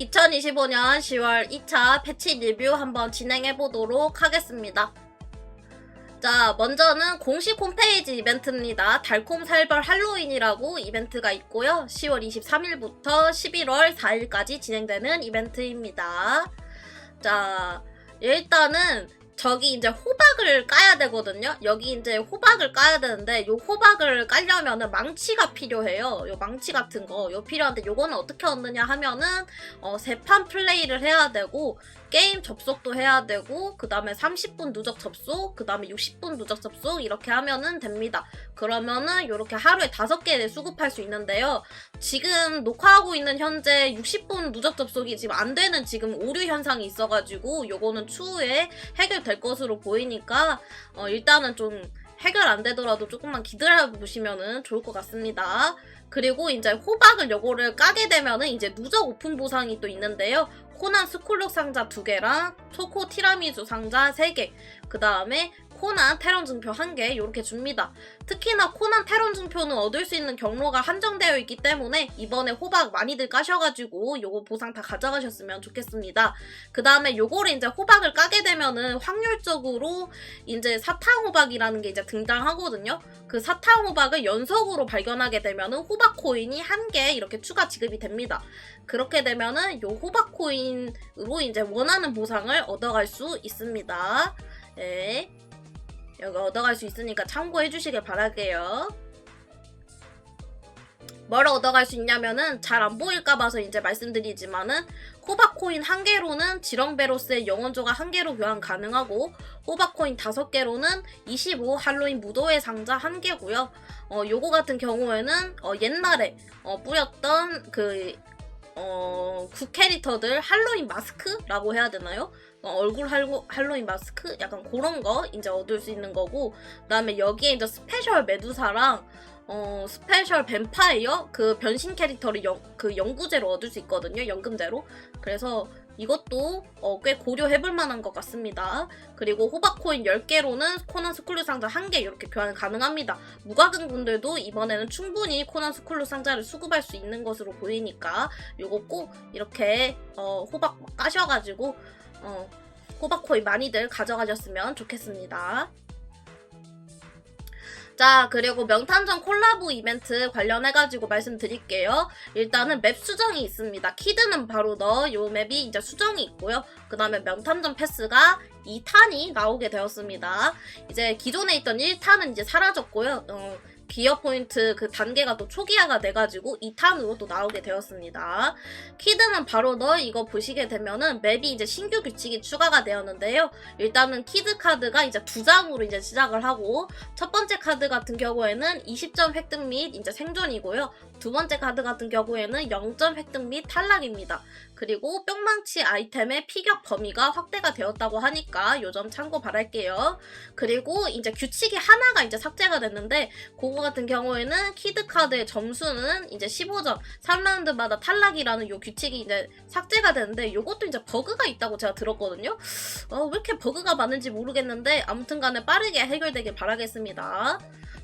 2025년 10월 2차 패치 리뷰 한번 진행해 보도록 하겠습니다. 자, 먼저는 공식 홈페이지 이벤트입니다. 달콤 살벌 할로윈이라고 이벤트가 있고요. 10월 23일부터 11월 4일까지 진행되는 이벤트입니다. 자, 일단은 저기 이제 호박을 까야 되거든요. 여기 이제 호박을 까야 되는데 요 호박을 깔려면은 망치가 필요해요. 요 망치 같은 거. 요 필요한데 요거는 어떻게 얻느냐 하면은 어, 세판 플레이를 해야 되고 게임 접속도 해야 되고 그 다음에 30분 누적 접속 그 다음에 60분 누적 접속 이렇게 하면은 됩니다. 그러면은 이렇게 하루에 다섯 개 수급할 수 있는데요. 지금 녹화하고 있는 현재 60분 누적 접속이 지금 안 되는 지금 오류 현상이 있어가지고 요거는 추후에 해결 될 것으로 보이니까 어, 일단은 좀 해결 안 되더라도 조금만 기다려 보시면은 좋을 것 같습니다. 그리고 이제 호박을 요거를 까게 되면은 이제 누적 오픈 보상이 또 있는데요. 코난 스쿨룩 상자 2개랑 초코 티라미수 상자 3개, 그 다음에 코난 테런 증표 1개 이렇게 줍니다. 특히나 코난 테런 증표는 얻을 수 있는 경로가 한정되어 있기 때문에 이번에 호박 많이들 까셔가지고 요거 보상 다 가져가셨으면 좋겠습니다. 그 다음에 요거를 이제 호박을 까게 되면은 확률적으로 이제 사탕 호박이라는 게 이제 등장하거든요. 그 사탕 호박을 연속으로 발견하게 되면은 호박 코인이 한 개 이렇게 추가 지급이 됩니다. 그렇게 되면은 요 호박 코인으로 이제 원하는 보상을 얻어갈 수 있습니다. 네. 여기 얻어갈 수 있으니까 참고해 주시길 바랄게요. 뭘 얻어갈 수 있냐면은 잘 안 보일까 봐서 이제 말씀드리지만은 호박 코인 한 개로는 지렁베로스의 영원조가 한 개로 교환 가능하고 호박 코인 다섯 개로는 25 할로윈 무도회 상자 한 개고요. 어 요거 같은 경우에는 어 옛날에 어 뿌렸던 그 어, 구 캐릭터들 할로윈 마스크라고 해야 되나요? 어, 얼굴 할로, 할로윈 마스크? 약간 그런 거 이제 얻을 수 있는 거고, 그 다음에 여기에 이제 스페셜 메두사랑, 어, 스페셜 뱀파이어? 그 변신 캐릭터를 연, 그 연구제로 얻을 수 있거든요. 연금제로. 그래서 이것도 어, 꽤 고려해볼 만한 것 같습니다. 그리고 호박코인 10개로는 코난 스쿨루 상자 1개 이렇게 교환 가능합니다. 무과금 분들도 이번에는 충분히 코난 스쿨루 상자를 수급할 수 있는 것으로 보이니까 요거 꼭 이렇게 어, 호박 까셔가지고 어, 호박코인 많이들 가져가셨으면 좋겠습니다. 자, 그리고 명탐정 콜라보 이벤트 관련해가지고 말씀드릴게요. 일단은 맵 수정이 있습니다. 키드는 바로 너, 요 맵이 이제 수정이 있고요. 그 다음에 명탐정 패스가 2탄이 나오게 되었습니다. 이제 기존에 있던 1탄은 이제 사라졌고요. 어, 기어 포인트 그 단계가 또 초기화가 돼가지고 2탄으로 또 나오게 되었습니다. 키드는 바로 너 이거 보시게 되면은 맵이 이제 신규 규칙이 추가가 되었는데요. 일단은 키드 카드가 이제 두 장으로 이제 시작을 하고 첫 번째 카드 같은 경우에는 20점 획득 및 이제 생존이고요. 두 번째 카드 같은 경우에는 0점 획득 및 탈락입니다. 그리고 뿅망치 아이템의 피격 범위가 확대가 되었다고 하니까 요 점 참고 바랄게요. 그리고 이제 규칙이 하나가 이제 삭제가 됐는데 그거 같은 경우에는 키드 카드의 점수는 이제 15점, 3라운드마다 탈락이라는 요 규칙이 이제 삭제가 되는데 요것도 이제 버그가 있다고 제가 들었거든요. 어, 왜 이렇게 버그가 많은지 모르겠는데 아무튼 간에 빠르게 해결되길 바라겠습니다.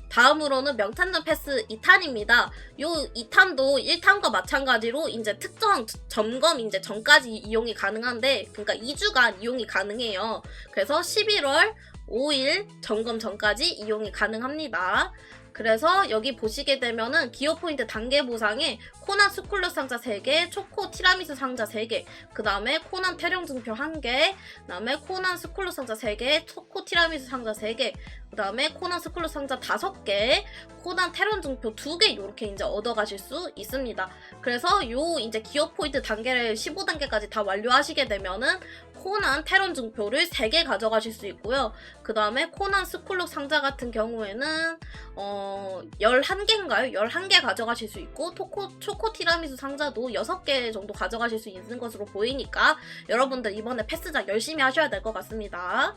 다음으로는 명탐정 패스 2탄입니다. 요 2탄도 1탄과 마찬가지로 이제 특정 점검 이제 전까지 이용이 가능한데 그러니까 2주간 이용이 가능해요. 그래서 11월 5일 점검 전까지 이용이 가능합니다. 그래서 여기 보시게 되면은 기호 포인트 단계 보상에 코난 스쿨러 상자 3개, 초코 티라미수 상자 3개, 그 다음에 코난 태령 증표 1개, 그 다음에 코난 스쿨러 상자 3개, 초코 티라미수 상자 3개, 그 다음에 코난 스쿨러 상자 5개, 코난 테론 증표 2개 이렇게 이제 얻어가실 수 있습니다. 그래서 요 이제 기호 포인트 단계를 15단계까지 다 완료하시게 되면은 코난 테론 증표를 3개 가져가실 수 있고요. 그 다음에 코난 스쿨룩 상자 같은 경우에는 어 11개인가요? 11개 가져가실 수 있고 토코, 초코 티라미수 상자도 6개 정도 가져가실 수 있는 것으로 보이니까 여러분들 이번에 패스작 열심히 하셔야 될 것 같습니다.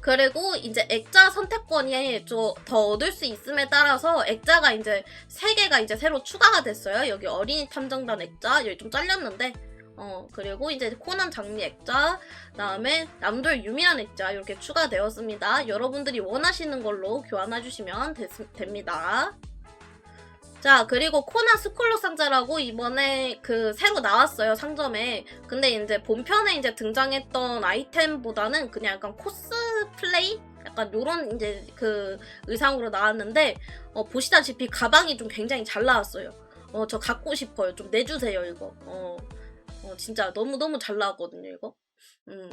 그리고 이제 액자 선택권이 좀 더 얻을 수 있음에 따라서 액자가 이제 3개가 이제 새로 추가가 됐어요. 여기 어린이 탐정단 액자 여기 좀 잘렸는데 어 그리고 이제 코난 장미 액자 그다음에 남돌 유미한 액자 이렇게 추가되었습니다. 여러분들이 원하시는 걸로 교환해 주시면 됐, 됩니다. 자, 그리고 코난 스쿨로 상자라고 이번에 그 새로 나왔어요, 상점에. 근데 이제 본편에 이제 등장했던 아이템보다는 그냥 약간 코스플레이? 약간 요런 이제 그 의상으로 나왔는데, 어, 보시다시피 가방이 좀 굉장히 잘 나왔어요. 어, 저 갖고 싶어요. 좀 내주세요, 이거. 어, 어 진짜 너무너무 잘 나왔거든요, 이거. 음.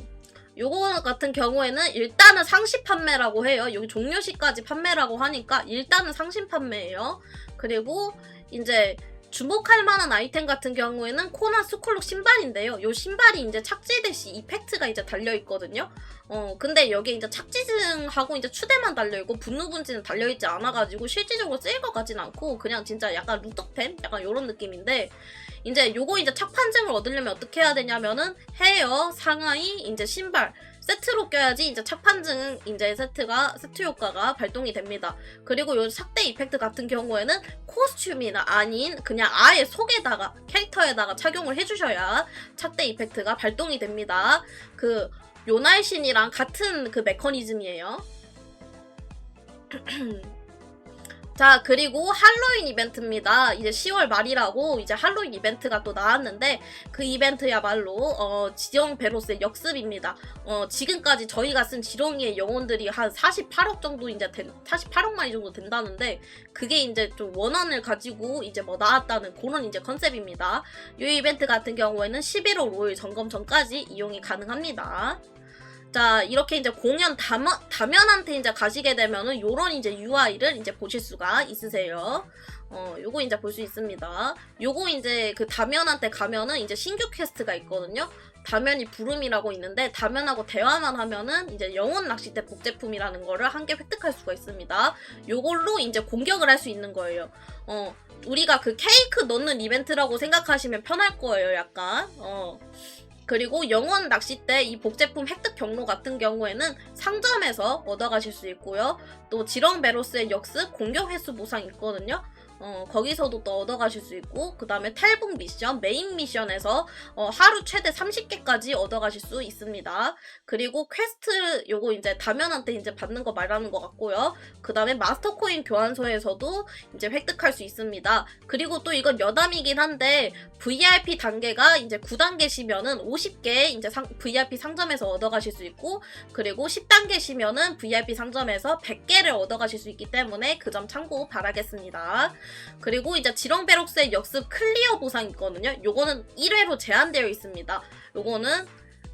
요거 같은 경우에는 일단은 상시 판매라고 해요. 여기 종료시까지 판매라고 하니까 일단은 상시 판매예요. 그리고 이제 주목할 만한 아이템 같은 경우에는 코나 스쿨룩 신발인데요. 요 신발이 이제 착지 대시 이펙트가 이제 달려 있거든요. 어, 근데 여기 이제 착지증하고 이제 추대만 달려 있고 분누분지는 달려 있지 않아가지고 실질적으로 쓰일 것 같진 않고 그냥 진짜 약간 루떡템 약간 요런 느낌인데 이제 요거 이제 착판증을 얻으려면 어떻게 해야 되냐면은 헤어, 상하이, 이제 신발 세트로 껴야지 이제 착판증 이제 세트가 세트 효과가 발동이 됩니다. 그리고 요 삭대 이펙트 같은 경우에는 코스튬이나 아닌 그냥 아예 속에다가 캐릭터에다가 착용을 해주셔야 착대 이펙트가 발동이 됩니다. 그 요날신이랑 같은 그 메커니즘이에요. 자, 그리고 할로윈 이벤트입니다. 이제 10월 말이라고 이제 할로윈 이벤트가 또 나왔는데 그 이벤트야말로 어, 지령 베로스의 역습입니다. 어, 지금까지 저희가 쓴 지렁이의 영혼들이 한 48억 정도 이제 된, 48억 마리 정도 된다는데 그게 이제 좀 원한을 가지고 이제 뭐 나왔다는 그런 이제 컨셉입니다. 이 이벤트 같은 경우에는 11월 5일 점검 전까지 이용이 가능합니다. 자, 이렇게 이제 공연 다면, 다면한테 이제 가시게 되면은 요런 이제 UI를 이제 보실 수가 있으세요. 어, 요거 이제 볼 수 있습니다. 요거 이제 그 다면한테 가면은 이제 신규 퀘스트가 있거든요. 다면이 부름이라고 있는데 다면하고 대화만 하면은 이제 영혼 낚싯대 복제품이라는 거를 한 개 획득할 수가 있습니다. 요걸로 이제 공격을 할 수 있는 거예요. 어, 우리가 그 케이크 넣는 이벤트라고 생각하시면 편할 거예요, 약간. 어. 그리고 영원 낚싯대 이 복제품 획득 경로 같은 경우에는 상점에서 얻어가실 수 있고요. 또 지렁 베로스의 역습 공격 횟수 보상 있거든요. 어, 거기서도 또 얻어가실 수 있고, 그 다음에 탈북 미션, 메인 미션에서 어, 하루 최대 30개까지 얻어가실 수 있습니다. 그리고 퀘스트, 요거 이제 다면한테 이제 받는 거 말하는 것 같고요. 그 다음에 마스터 코인 교환소에서도 이제 획득할 수 있습니다. 그리고 또 이건 여담이긴 한데, VIP 단계가 이제 9단계시면은 50개 이제 상, VIP 상점에서 얻어가실 수 있고, 그리고 10단계시면은 VIP 상점에서 100개를 얻어가실 수 있기 때문에 그 점 참고 바라겠습니다. 그리고 이제 지렁베록스의 역습 클리어 보상 있거든요. 요거는 1회로 제한되어 있습니다. 요거는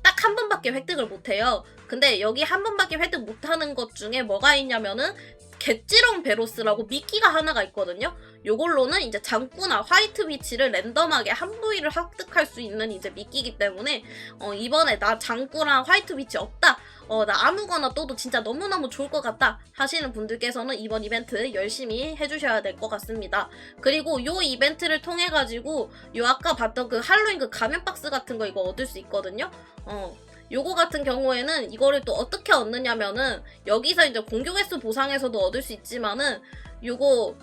딱 한 번밖에 획득을 못해요. 근데 여기 한 번밖에 획득 못하는 것 중에 뭐가 있냐면은 개찌렁 베로스라고 미끼가 하나가 있거든요. 요걸로는 이제 장꾸나 화이트 위치를 랜덤하게 한 부위를 획득할 수 있는 이제 미끼이기 때문에 어, 이번에 나 장꾸랑 화이트 위치 없다. 어, 나 아무거나 떠도 진짜 너무너무 좋을 것 같다 하시는 분들께서는 이번 이벤트 열심히 해주셔야 될 것 같습니다. 그리고 요 이벤트를 통해 가지고 요 아까 봤던 그 할로윈 그 가면 박스 같은 거 이거 얻을 수 있거든요. 어. 요거 같은 경우에는 이거를 또 어떻게 얻느냐면은 여기서 이제 공격 횟수 보상에서도 얻을 수 있지만은 요거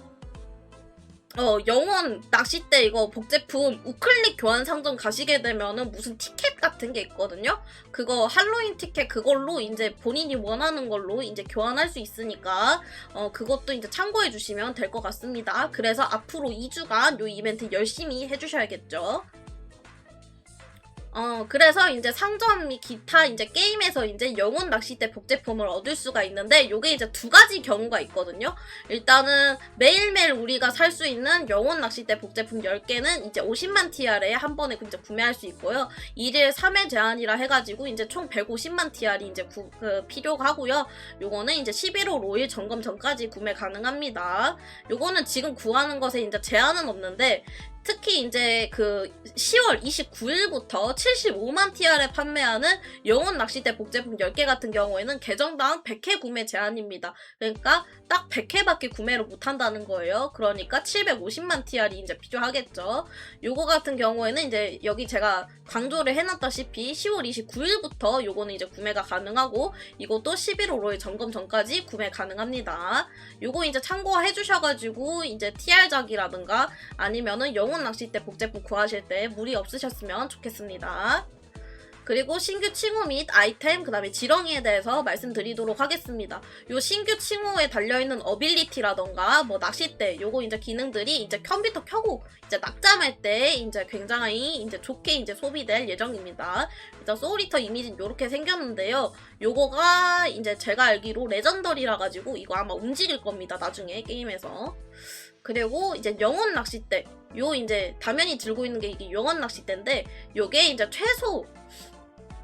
어, 영원 낚싯대 이거 복제품 우클릭 교환 상점 가시게 되면은 무슨 티켓 같은 게 있거든요? 그거 할로윈 티켓 그걸로 이제 본인이 원하는 걸로 이제 교환할 수 있으니까, 어, 그것도 이제 참고해 주시면 될 것 같습니다. 그래서 앞으로 2주간 요 이벤트 열심히 해 주셔야겠죠. 어, 그래서 이제 상점이 기타 이제 게임에서 이제 영혼 낚싯대 복제품을 얻을 수가 있는데 요게 이제 두 가지 경우가 있거든요. 일단은 매일매일 우리가 살 수 있는 영혼 낚싯대 복제품 10개는 이제 50만 TR에 한 번에 이제 구매할 수 있고요. 1일 3회 제한이라 해가지고 이제 총 150만 TR이 이제 구, 그, 필요하고요. 요거는 이제 11월 5일 점검 전까지 구매 가능합니다. 요거는 지금 구하는 것에 이제 제한은 없는데 특히 이제 그 10월 29일부터 75만 TR에 판매하는 영혼 낚싯대 복제품 10개 같은 경우에는 계정당 100회 구매 제한입니다. 그러니까 딱 100회밖에 구매를 못 한다는 거예요. 그러니까 750만 TR이 이제 필요하겠죠. 요거 같은 경우에는 이제 여기 제가 강조를 해놨다시피 10월 29일부터 요거는 이제 구매가 가능하고 이것도 11월 5일 점검 전까지 구매 가능합니다. 요거 이제 참고해 주셔가지고 이제 TR작이라든가 아니면은 영혼 낚싯대 복제품 구하실 때 무리 없으셨으면 좋겠습니다. 그리고 신규 칭호 및 아이템, 그 다음에 지렁이에 대해서 말씀드리도록 하겠습니다. 요 신규 칭호에 달려있는 어빌리티라던가, 뭐 낚싯대, 요거 이제 기능들이 이제 컴퓨터 켜고 이제 낙잠할 때 이제 굉장히 이제 좋게 이제 소비될 예정입니다. 일단 소울리터 이미지는 요렇게 생겼는데요. 요거가 이제 제가 알기로 레전더리라 가지고 이거 아마 움직일 겁니다. 나중에 게임에서. 그리고 이제 영혼 낚싯대. 요 이제 다면이 들고 있는 게 이게 영혼 낚싯대인데 요게 이제 최소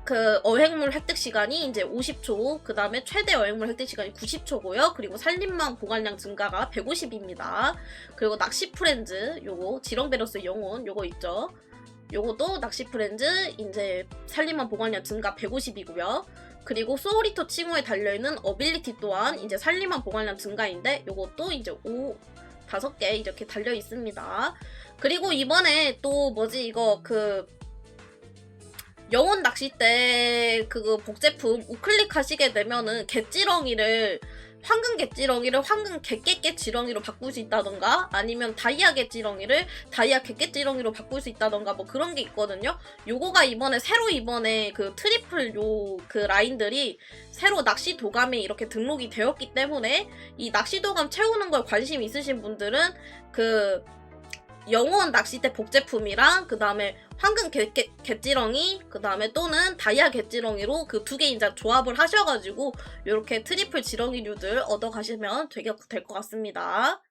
그 어획물 획득 시간이 이제 50초, 그 다음에 최대 어획물 획득 시간이 90초고요. 그리고 산림망 보관량 증가가 150입니다. 그리고 낚시 프렌즈, 요거 지렁베러스 영혼, 요거 있죠. 요것도 낚시 프렌즈, 이제 산림망 보관량 증가 150이고요. 그리고 소울리터 칭호에 달려있는 어빌리티 또한 이제 산림망 보관량 증가인데 요것도 이제 5, 다섯 개 이렇게 달려 있습니다. 그리고 이번에 또 뭐지 이거 그 영혼 낚싯대 그거 복제품 우클릭 하시게 되면은 갯지렁이를 황금 갯지렁이를 황금 갯개개 지렁이로 바꿀 수 있다던가 아니면 다이아 갯지렁이를 다이아 갯개지렁이로 바꿀 수 있다던가 뭐 그런 게 있거든요. 요거가 이번에 새로 이번에 그 트리플 요 그 라인들이 새로 낚시 도감에 이렇게 등록이 되었기 때문에 이 낚시 도감 채우는 걸 관심 있으신 분들은 그 영원 낚싯대 복제품이랑 그 다음에 황금 개, 개, 갯지렁이 그 다음에 또는 다이아 갯지렁이로 그 두개 이제 조합을 하셔가지고 이렇게 트리플 지렁이류들 얻어 가시면 되게 될 것 같습니다.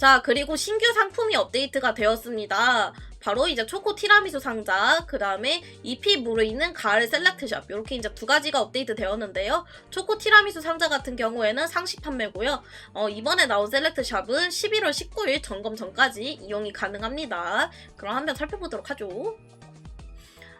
자 그리고 신규 상품이 업데이트가 되었습니다. 바로 이제 초코 티라미수 상자, 그 다음에 EP 무르있는 가을 셀렉트샵 이렇게 이제 두 가지가 업데이트 되었는데요. 초코 티라미수 상자 같은 경우에는 상시 판매고요. 어, 이번에 나온 셀렉트샵은 11월 19일 점검 전까지 이용이 가능합니다. 그럼 한번 살펴보도록 하죠.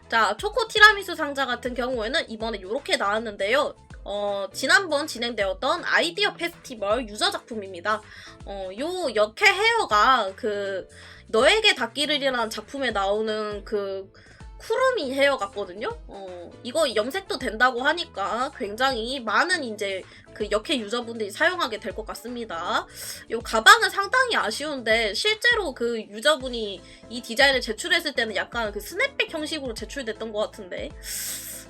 자, 초코 티라미수 상자 같은 경우에는 이번에 이렇게 나왔는데요. 어, 지난번 진행되었던 아이디어 페스티벌 유저 작품입니다. 어, 요 역해 헤어가 그 너에게 닿기를이라는 작품에 나오는 그 쿠루미 헤어 같거든요. 어, 이거 염색도 된다고 하니까 굉장히 많은 이제 그 역해 유저분들이 사용하게 될 것 같습니다. 이 가방은 상당히 아쉬운데 실제로 그 유저분이 이 디자인을 제출했을 때는 약간 그 스냅백 형식으로 제출됐던 것 같은데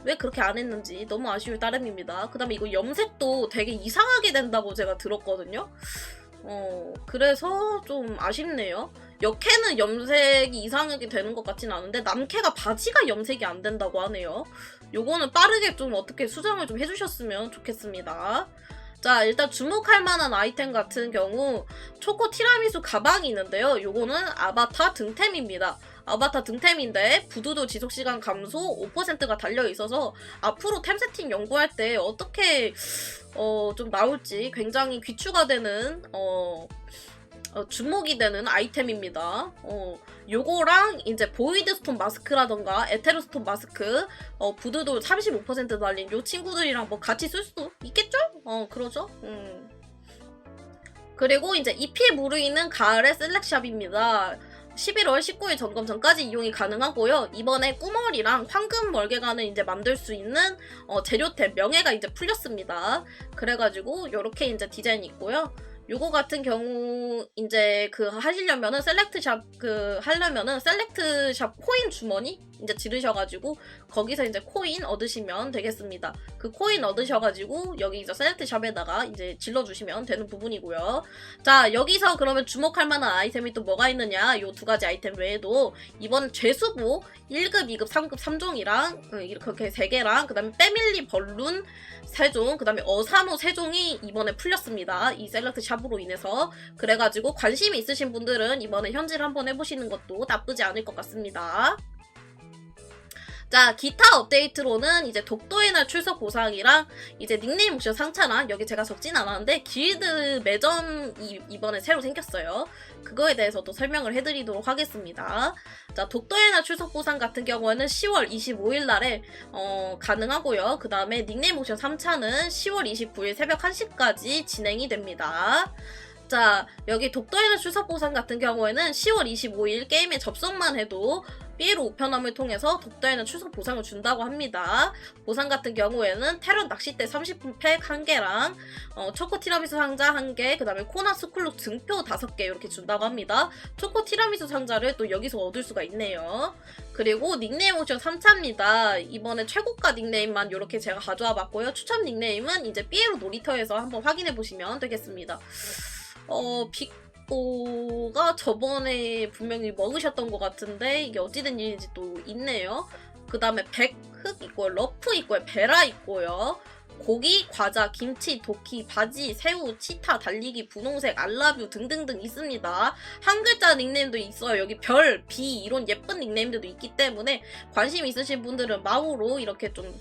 왜 그렇게 안 했는지 너무 아쉬울 따름입니다. 그 다음에 이거 염색도 되게 이상하게 된다고 제가 들었거든요. 어, 그래서 좀 아쉽네요. 역캐는 염색이 이상하게 되는 것 같진 않은데 남캐가 바지가 염색이 안 된다고 하네요. 요거는 빠르게 좀 어떻게 수정을 좀 해주셨으면 좋겠습니다. 자, 일단 주목할 만한 아이템 같은 경우 초코 티라미수 가방이 있는데요. 요거는 아바타 등템입니다. 아바타 등템인데 부두도 지속시간 감소 5%가 달려 있어서 앞으로 템 세팅 연구할 때 어떻게 어, 좀 나올지 굉장히 귀추가 되는 어, 어, 주목이 되는 아이템입니다. 어, 요거랑 이제 보이드 스톤 마스크라던가 에테르 스톤 마스크, 어, 부드도 35% 달린 요 친구들이랑 뭐 같이 쓸 수도 있겠죠? 어, 그러죠? 음. 그리고 이제 잎이 무르익는 가을의 셀렉샵입니다. 11월 19일 점검 전까지 이용이 가능하고요. 이번에 꾸머리랑 황금 멀개관을 이제 만들 수 있는 어, 재료템 명예가 이제 풀렸습니다. 그래가지고 이렇게 이제 디자인이 있고요. 요거 같은 경우 이제 그 하시려면은 셀렉트샵 그 하려면은 셀렉트샵 코인 주머니 이제 지르셔가지고 거기서 이제 코인 얻으시면 되겠습니다. 그 코인 얻으셔가지고 여기 이제 셀렉트샵에다가 이제 질러주시면 되는 부분이고요. 자 여기서 그러면 주목할 만한 아이템이 또 뭐가 있느냐? 요 두 가지 아이템 외에도 이번 죄수부 1급, 2급, 3급 3종이랑 이렇게 세 개랑 그 다음에 패밀리 벌룬 세종, 그 다음에 어사모 세종이 이번에 풀렸습니다. 이 셀렉트 샵 으로 인해서 그래가지고 관심이 있으신 분들은 이번에 현질 한번 해보시는 것도 나쁘지 않을 것 같습니다. 자, 기타 업데이트로는 이제 독도의 날 출석 보상이랑 이제 닉네임 옵션 상차랑 여기 제가 적진 않았는데 길드 매점이 이번에 새로 생겼어요. 그거에 대해서도 설명을 해드리도록 하겠습니다. 자, 독도의 날 출석 보상 같은 경우에는 10월 25일 날에 어, 가능하고요. 그 다음에 닉네임 옵션 3차는 10월 29일 새벽 1시까지 진행이 됩니다. 자, 여기 독도의 날 출석 보상 같은 경우에는 10월 25일 게임에 접속만 해도 삐에로 우편함을 통해서 독도에는 출석 보상을 준다고 합니다. 보상 같은 경우에는 테러 낚싯대 30분 팩 1개랑 어, 초코 티라미수 상자 1개, 그 다음에 코나 스쿨룩 증표 5개 이렇게 준다고 합니다. 초코 티라미수 상자를 또 여기서 얻을 수가 있네요. 그리고 닉네임 옵션 3차입니다. 이번에 최고가 닉네임만 이렇게 제가 가져와 봤고요. 추천 닉네임은 이제 삐에로 놀이터에서 한번 확인해 보시면 되겠습니다. 어, 빅 보가 저번에 분명히 먹으셨던 것 같은데 이게 어찌 된 일인지 또 있네요. 그 다음에 백흑 있고요. 러프 있고요. 베라 있고요. 고기, 과자, 김치, 도끼, 바지, 새우, 치타, 달리기, 분홍색, 알라뷰 등등등 있습니다. 한 글자 닉네임도 있어요. 여기 별, 비 이런 예쁜 닉네임들도 있기 때문에 관심 있으신 분들은 마우로 이렇게 좀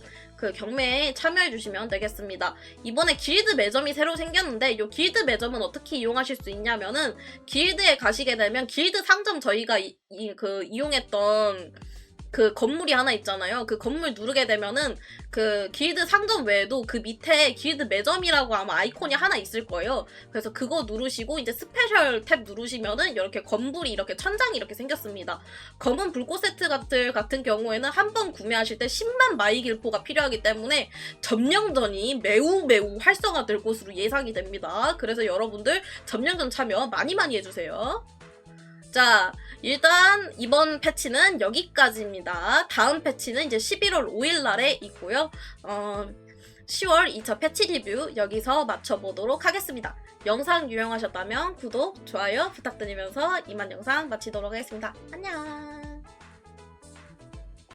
그 경매에 참여해 주시면 되겠습니다. 이번에 길드 매점이 새로 생겼는데 이 길드 매점은 어떻게 이용하실 수 있냐면은 길드에 가시게 되면 길드 상점 저희가 이, 이- 그 이용했던 그 건물이 하나 있잖아요. 그 건물 누르게 되면은 그 길드 상점 외에도 그 밑에 길드 매점이라고 아마 아이콘이 하나 있을 거예요. 그래서 그거 누르시고 이제 스페셜 탭 누르시면은 이렇게 건물이 이렇게 천장이 이렇게 생겼습니다. 검은 불꽃 세트 같은 같은 경우에는 한 번 구매하실 때 10만 마이 길포가 필요하기 때문에 점령전이 매우 매우 활성화될 것으로 예상이 됩니다. 그래서 여러분들 점령전 참여 많이 많이 해주세요. 자, 일단 이번 패치는 여기까지입니다. 다음 패치는 이제 11월 5일 날에 있고요. 어, 10월 2차 패치 리뷰 여기서 마쳐보도록 하겠습니다. 영상 유용하셨다면 구독, 좋아요 부탁드리면서 이만 영상 마치도록 하겠습니다. 안녕!